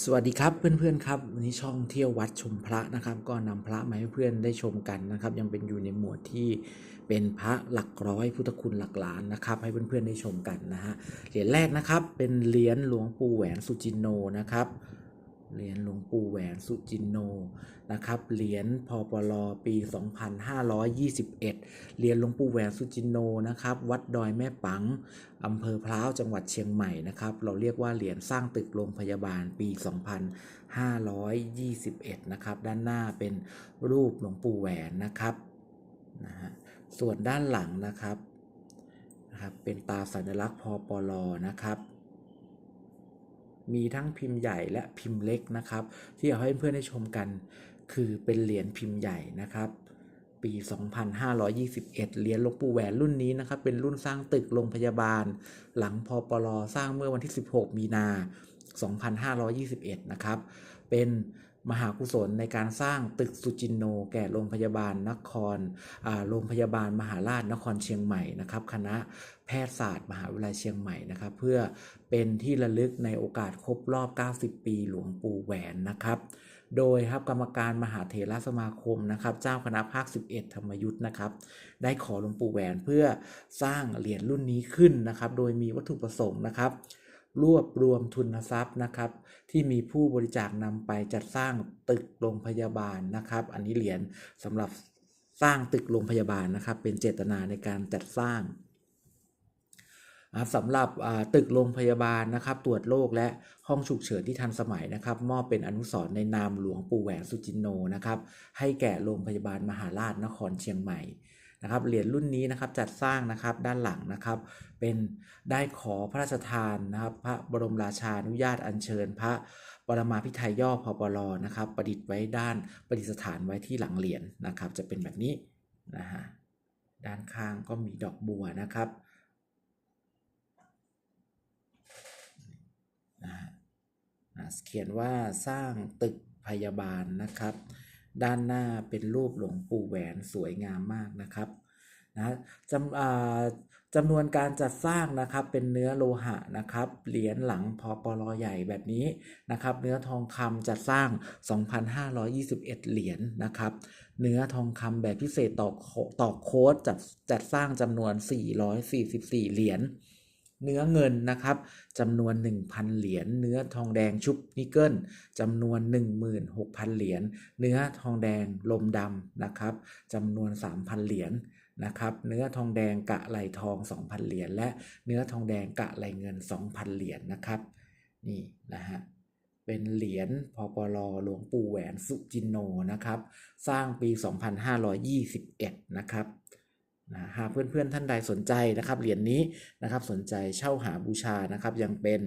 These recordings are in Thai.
สวัสดีครับเพื่อนๆครับวันนี้ช่องเที่ยววัดชมพระนะครับ ก็นำพระมาให้เพื่อนได้ชมกันนะครับ ยังเป็นอยู่ในหมวดที่เป็นพระหลักร้อยพุทธคุณหลักล้านนะครับ ให้เพื่อนๆได้ชมกันนะฮะเหรียญแรกนะครับเป็นเหรียญหลวงปู่แหวนสุจินโนนะครับ เหรียญหลวงปู่แหวนสุจินโนนะครับเหรียญพปลปี 2521เหรียญหลวงปู่แหวนสุจินโนนะครับวัดดอยแม่ปังอำเภอพร้าวจังหวัดเชียงใหม่นะครับเราเรียกว่าเหรียญสร้างตึกโรงพยาบาลปี 2521นะครับด้านหน้าเป็นรูปหลวงปู่แหวนนะครับนะฮะส่วนด้านหลังนะครับนะครับเป็นตาสัญลักษณ์พปลนะครับ มีทั้งพิมพ์ใหญ่และพิมพ์เล็กนะครับ ที่เอาให้เพื่อนได้ชมกัน คือเป็นเหรียญพิมพ์ใหญ่นะครับ ปี 2521 เหรียญหลวงปู่แหวนรุ่นนี้นะครับ เป็นรุ่นสร้างตึกโรงพยาบาล หลังพอปลอสร้างเมื่อวันที่ 16 มีนา 2521 นะครับ เป็นมหากุศลในการสร้างตึกสุจินโน แก่โรงพยาบาลนครโรงพยาบาลมหาราชนครเชียงใหม่นะครับ คณะแพทยศาสตร์ มหาวิทยาลัยเชียงใหม่นะครับ เพื่อเป็นที่ระลึกในโอกาสครบรอบ 90 ปีหลวงปู่แหวนนะครับ โดยครับกรรมการมหาเถรสมาคมนะครับ เจ้าคณะภาค 11 ธรรมยุทธ์นะครับ ได้ขอหลวงปู่แหวนเพื่อสร้างเหรียญรุ่นนี้ขึ้นนะครับ โดยมีวัตถุประสงค์นะครับ รวบรวมทุนทรัพย์นะครับ ที่มีผู้บริจาคนำไปจัดสร้างตึกโรงพยาบาลนะครับ อันนี้เหรียญสำหรับสร้างตึกโรงพยาบาลนะครับ เป็นเจตนาในการจัดสร้างสำหรับตึกโรงพยาบาลนะครับ ตรวจโรคและห้องฉุกเฉินที่ทันสมัยนะครับ มอบเป็นอนุสรณ์ในนามหลวงปู่แหวนสุจินโนนะครับ ให้แก่โรงพยาบาลมหาราชนครเชียงใหม่ นะครับเหรียญรุ่นนี้นะครับจัดสร้างนะครับด้านหลังนะครับ เป็นได้ขอพระราชทานนะครับ พระบรมราชานุญาตอัญเชิญ พระปรมาภิไธยย่อพปลนะครับ ประดิษฐ์ไว้ด้านประดิษฐานไว้ที่หลังเหรียญนะครับ จะเป็นแบบนี้นะฮะด้านข้างก็มีดอกบัวนะครับนะฮะเขียนว่าสร้างตึกพยาบาลนะครับ ด้านหน้าเป็นรูปหลวงปู่แหวนสวยงามมากนะครับนะจำอ่าจำนวนการจัดสร้างนะครับเป็นเนื้อโลหะนะครับเหรียญหลังพอปลอใหญ่แบบนี้นะครับเนื้อทองคำจัดสร้าง 2,521 เหรียญนะครับเนื้อทองคำแบบพิเศษต่อต่อโค้ดจัดจัดสร้างจำนวน 444 เหรียญ เนื้อเงินนะครับจำนวน 1,000 เหรียญเนื้อทองแดงชุบนิกเกิลจำนวน 16,000 เหรียญเนื้อทองแดงลมดำนะครับจำนวน 3,000 เหรียญนะครับเนื้อทองแดงกะไหลทอง 2,000 เหรียญและเนื้อทองแดงกะไหลเงิน 2,000 เหรียญนะครับนี่นะฮะเป็นเหรียญพปลหลวงปู่แหวนสุจินโนนะครับ สร้างปี 2521 นะครับ นะหากเพื่อนๆท่านใดสนใจนะครับเหรียญนี้นะครับสนใจเช่าหาบูชานะครับยังเป็น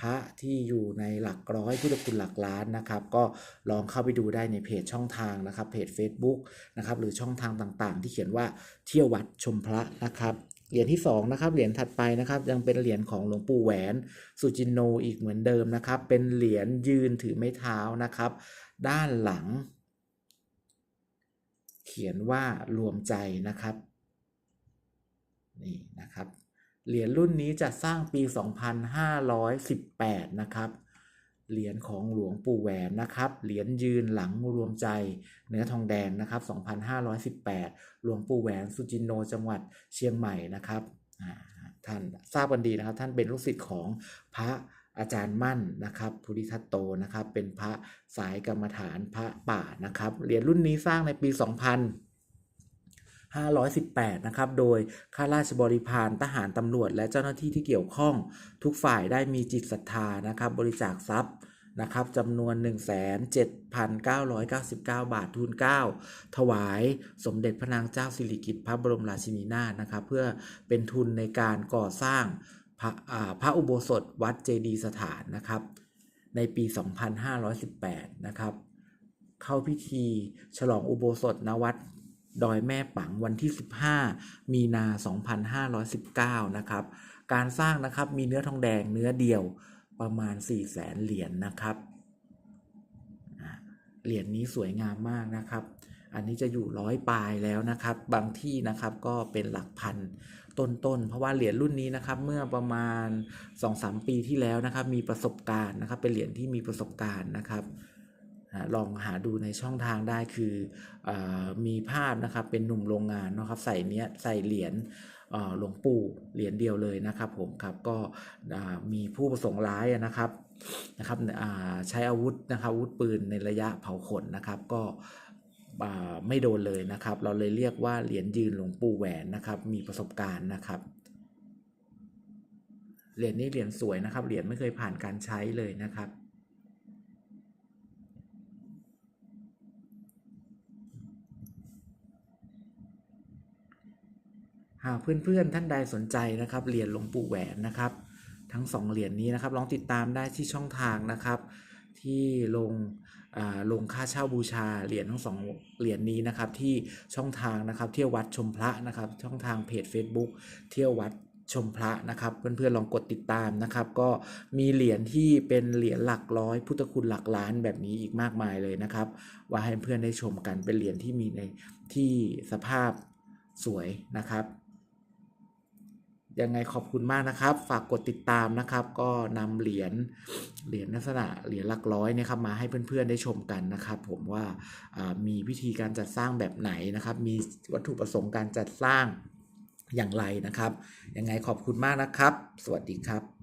พระที่อยู่ในหลักร้อยพุทธคุณหลักล้านนะครับ ก็ลองเข้าไปดูได้ในเพจช่องทางนะครับเพจ Facebook นะครับหรือช่องทางต่างๆ ที่เขียนว่าเที่ยววัดชมพระนะครับเหรียญที่สองนะครับเหรียญถัดไปนะครับยังเป็นเหรียญของหลวงปู่แหวนสุจินโนอีกเหมือนเดิมนะครับ เป็นเหรียญยืนถือไม้เท้านะครับ ด้านหลัง เขียนว่ารวมใจนะครับ นี่นะครับ เหรียญรุ่นนี้จะสร้างปี 2518 นะครับ เหรียญของหลวงปู่แหวนนะครับ เหรียญยืนหลังรวมใจ เนื้อทองแดงนะครับ 2518 หลวงปู่แหวนสุจินโนจังหวัดเชียงใหม่นะครับท่านทราบกันดีนะครับ ท่านเป็นลูกศิษย์ของพระอาจารย์มั่นนะครับภูริทัตโตนะครับ เป็นพระสายกรรมฐานพระป่านะครับเหรียญรุ่นนี้สร้างในปี 2000 518 นะครับ โดยข้าราชบริพารทหารตำรวจ และเจ้าหน้าที่ที่เกี่ยวข้องทุกฝ่ายได้มีจิตศรัทธานะครับ บริจาคทรัพย์นะครับจำนวน 17,999 บาททุน 9 ถวายสมเด็จพระนางเจ้าสิริกิติ์พระบรมราชินีนาถนะครับ เพื่อเป็นทุนในการก่อสร้างพระพระอุโบสถวัดเจดีย์สถานนะครับ ในปี 2518 นะครับ เข้าพิธีฉลองอุโบสถณวัด ดอยแม่ปังวันที่ 15 มีนา 2519 นะครับ การสร้างนะครับมีเนื้อทองแดงเนื้อเดียวประมาณ 4 0 0แสนเหรียญนนะครับ เหรียญนี้สวยงามมากนะครับ อันนี้จะอยู่ร้อยปลายแล้วนะครับ บางที่นะครับก็เป็นหลักพันต้นๆ เพราะว่าเหรียญรุ่นนี้นะครับเมื่อประมาณ 2-3 ปีที่แล้วนะครับ มีประสบการณ์นะครับ เป็นเหรียญที่มีประสบการณ์นะครับ ลองหาดูในช่องทางได้คืออมีภาพนะครับเป็นหนุ่มโรงงานนะครับใส่เนี้ยใส่เหรียญหลวงปู่เหรียญเดียวเลยนะครับผมครับก็มีผู้ประสงค์ร้ายนะครับนะครับใช้อาวุธนะครับอาวุธปืนในระยะเผาขนนะครับ ก็ไม่โดนเลยนะครับ เราเลยเรียกว่าเหรียญยืนหลวงปู่แหวนนะครับ มีประสบการณ์นะครับเหรียญนี้เหรียญสวยนะครับเหรียญไม่เคยผ่านการใช้เลยนะครับ หากเพื่อนๆท่านใดสนใจนะครับเหรียญหลวงปู่แหวนนะครับ ทั้งสองเหรียญนี้นะครับลองติดตามได้ที่ช่องทางนะครับ ที่ลงอ่าลงค่าเช่าบูชาเหรียญทั้งสองเหรียญนี้นะครับ ที่ช่องทางนะครับ เที่ยววัดชมพระนะครับ ช่องทางเพจ Facebook เที่ยววัดชมพระนะครับเพื่อนๆลองกดติดตามนะครับ ก็มีเหรียญที่เป็นเหรียญหลักร้อย พุทธคุณหลักล้านแบบนี้อีกมากมายเลยนะครับ ว่าให้เพื่อนได้ชมกันเป็นเหรียญที่มีในที่สภาพสวยนะครับ ยังไงขอบคุณมากนะครับ ฝากกดติดตามนะครับ ก็นำเหรียญเหรียญลักษณะเหรียญหลักร้อยเนะครับมาให้เพื่อนๆได้ชมกันนะครับ ผมว่ามีวิธีการจัดสร้างแบบไหนนะครับ มีวัตถุประสงค์การจัดสร้างอย่างไรนะครับ ยังไงขอบคุณมากนะครับ สวัสดีครับ